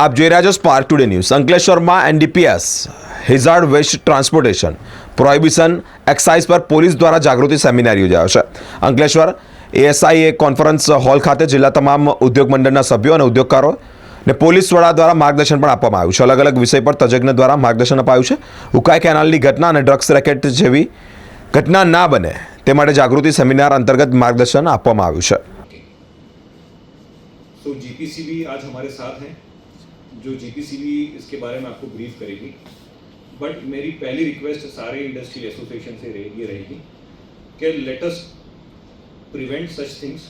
આપ જોઈ રહ્યા છો સ્પાર્ક ટુડે ન્યૂઝ અંકલેશ્વરમાં NDPS hazard waste transportation prohibition excise પર પોલીસ દ્વારા જાગૃતિ સેમિનાર યોજાયો છે અંકલેશ્વર એએસઆઈએ કોન્ફરન્સ હોલ ખાતે જિલ્લા તમામ ઉદ્યોગ મંડળના સભ્યો અને ઉદ્યોગકારો ને પોલીસ વડા દ્વારા માર્ગદર્શન પણ આપવામાં આવ્યું છે અલગ અલગ વિષય પર તજજ્ઞ દ્વારા માર્ગદર્શન અપાયું છે ઉકાઈ કેનાલની ઘટના અને ડ્રગ્સ રેકેટ જેવી ઘટના ના બને તે માટે જાગૃતિ સેમિનાર અંતર્ગત માર્ગદર્શન આપવામાં આવ્યું છે तो जीपीसीबी आज हमारे साथ हैं जो जीपीसीबी इसके बारे में आपको ब्रीफ करेगी बट मेरी पहली रिक्वेस्ट सारे इंडस्ट्रियल एसोसिएशन से रहे, ये रहेगी कि let us prevent such things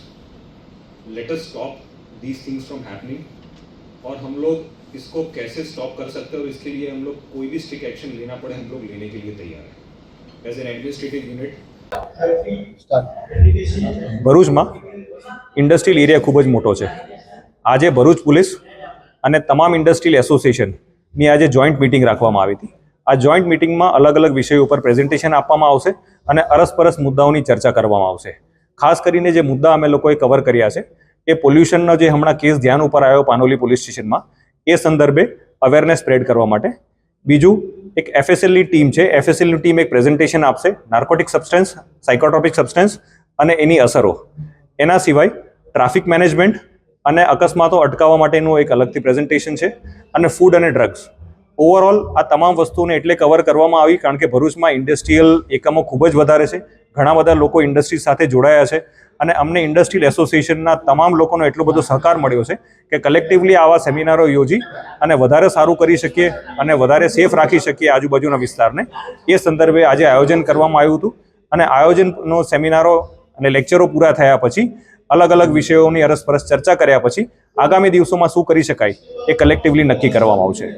let us stop these things from happening और हम लोग इसको कैसे स्टॉप कर सकते हैं और इसके लिए हम लोग कोई भी स्ट्रिक एक्शन लेना पड़े हम लोग लेने के लिए तैयार हैं एज एन एडमिनिस्ट्रेटिव यूनिट ભરૂચમાં ઇન્ડસ્ટ્રીયલ એરિયા ખૂબ જ મોટો છે આજે ભરૂચ પોલીસ અને તમામ ઇન્ડસ્ટ્રીયલ એસોસિએશનની આજે જોઈન્ટ મિટિંગ રાખવામાં આવી હતી. આ જોઈન્ટ મિટિંગમાં અલગ અલગ વિષયો ઉપર પ્રેઝન્ટેશન આપવામાં આવશે અને અરસપરસ મુદ્દાઓની ચર્ચા કરવામાં આવશે. ખાસ કરીને જે મુદ્દા અમે લોકોએ કવર કર્યા છે, એ પોલ્યુશનનો જે હમણાં કેસ ધ્યાન ઉપર આવ્યો પાનોલી પોલીસ સ્ટેશનમાં, એ સંદર્ભે અવેરનેસ સ્પ્રેડ કરવા માટે. બીજું, એક એફએસએલની ટીમ છે. એફએસએલની ટીમ એક પ્રેઝન્ટેશન આપશે નાર્કોટિક સબસ્ટન્સ સાયકોટ્રોપિક સબસ્ટન્સ અને એની અસરો. એના સિવાય ટ્રાફિક મેનેજમેન્ટ અને અકસ્માતો અટકાવવા માટેનું એક અલગથી પ્રેઝન્ટેશન છે. અને ફૂડ અને ડ્રગ્સ ઓવરઓલ આ તમામ વસ્તુને એટલે કવર કરવામાં આવી કારણ કે ભરૂચમાં ઇન્ડસ્ટ્રીયલ એકમો ખૂબ જ વધારે છે. ઘણા બધા લોકો ઇન્ડસ્ટ્રી સાથે જોડાયા છે અને અમને ઇન્ડસ્ટ્રીયલ એસોસિએશનના તમામ લોકોનો એટલો બધો સહકાર મળ્યો છે કે કલેક્ટિવલી આવા સેમિનારો યોજી અને વધારે સારું કરી શકીએ અને વધારે સેફ રાખી શકીએ આજુબાજુના વિસ્તારને. એ સંદર્ભે આજે આયોજન કરવામાં આવ્યું હતું અને આયોજનનો સેમિનારો અને લેક્ચરો પૂરા થયા પછી અલગ અલગ વિષયોની અરસપરસ ચર્ચા કર્યા પછી આગામી દિવસોમાં શું કરી શકાય એ કલેક્ટિવલી નક્કી કરવામાં આવશે.